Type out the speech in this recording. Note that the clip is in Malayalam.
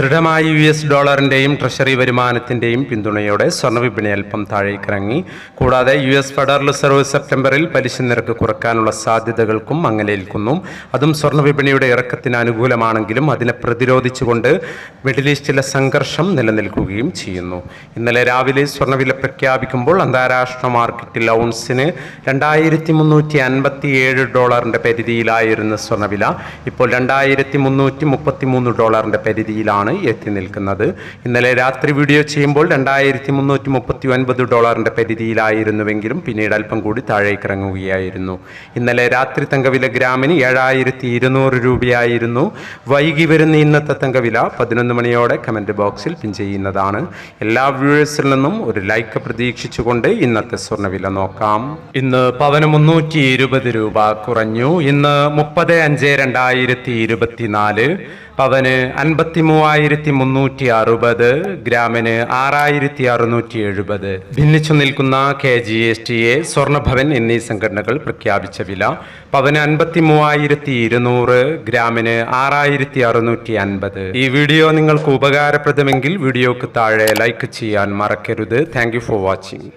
ദൃഢമായ യു എസ് ഡോളറിന്റെയും ട്രഷറി വരുമാനത്തിന്റെയും പിന്തുണയോടെ സ്വർണവിപണി അല്പം താഴേക്കിറങ്ങി. കൂടാതെ യു എസ് ഫെഡറൽ റിസർവ് സെപ്റ്റംബറിൽ പലിശ നിരക്ക് കുറയ്ക്കാനുള്ള സാധ്യതകൾക്കും അങ്ങലേൽക്കുന്നു. അതും സ്വർണവിപണിയുടെ ഇറക്കത്തിന് അനുകൂലമാണെങ്കിലും അതിനെ പ്രതിരോധിച്ചുകൊണ്ട് മിഡിൽ ഈസ്റ്റിലെ സംഘർഷം നിലനിൽക്കുകയും ചെയ്യുന്നു. ഇന്നലെ രാവിലെ സ്വർണവില പ്രഖ്യാപിക്കുമ്പോൾ അന്താരാഷ്ട്ര മാർക്കറ്റിൽ ഔൺസിന് രണ്ടായിരത്തി മുന്നൂറ്റി അൻപത്തി ഏഴ് ഡോളറിന്റെ പരിധിയിലായിരുന്നു സ്വർണവില ഇപ്പോൾ രണ്ടായിരത്തി മുന്നൂറ്റി മുപ്പത്തി മൂന്ന് ഡോളറിന്റെ പരിധിയിലാണ് എത്തി നിൽക്കുന്നത്. ഇന്നലെ രാത്രി വീഡിയോ ചെയ്യുമ്പോൾ രണ്ടായിരത്തി മുന്നൂറ്റി മുപ്പത്തി ഒൻപത് ഡോളറിന്റെ പരിധിയിലായിരുന്നുവെങ്കിലും പിന്നീട് അല്പം കൂടി താഴേക്ക് ഇറങ്ങുകയായിരുന്നു. ഇന്നലെ രാത്രി തങ്കവില ഗ്രാമിന് ഏഴായിരത്തി ഇരുന്നൂറ് രൂപയായിരുന്നു. വൈകി വരുന്ന ഇന്നത്തെ തങ്കവില പതിനൊന്ന് മണിയോടെ കമന്റ് ബോക്സിൽ പിൻ ചെയ്യുന്നതാണ്. എല്ലാ വ്യൂവേഴ്സിൽ നിന്നും ഒരു ലൈക്ക് പ്രതീക്ഷിച്ചുകൊണ്ട് ഇന്നത്തെ സ്വർണവില നോക്കാം. ഇന്ന് പവന് മുന്നൂറ്റി ഇരുപത് രൂപ കുറഞ്ഞു. ഇന്ന് മുപ്പത് അഞ്ച് രണ്ടായിരത്തി ഇരുപത്തിനാല് പവന് അൻപത്തി മൂവായിരത്തി മുന്നൂറ്റി അറുപത് ഗ്രാമിന് ആറായിരത്തി അറുന്നൂറ്റി എഴുപത് ഭിന്നിച്ചു നിൽക്കുന്ന K G S T A Swarnabhavan എന്നീ സംഘടനകൾ പ്രഖ്യാപിച്ച വില പവന് അൻപത്തി മൂവായിരത്തി ഇരുന്നൂറ് ഗ്രാമിന് ആറായിരത്തി അറുന്നൂറ്റി അൻപത് ഈ വീഡിയോ നിങ്ങൾക്ക് ഉപകാരപ്രദമെങ്കിൽ വീഡിയോക്ക് താഴെ ലൈക്ക് ചെയ്യാൻ മറക്കരുത്. Thank for watching.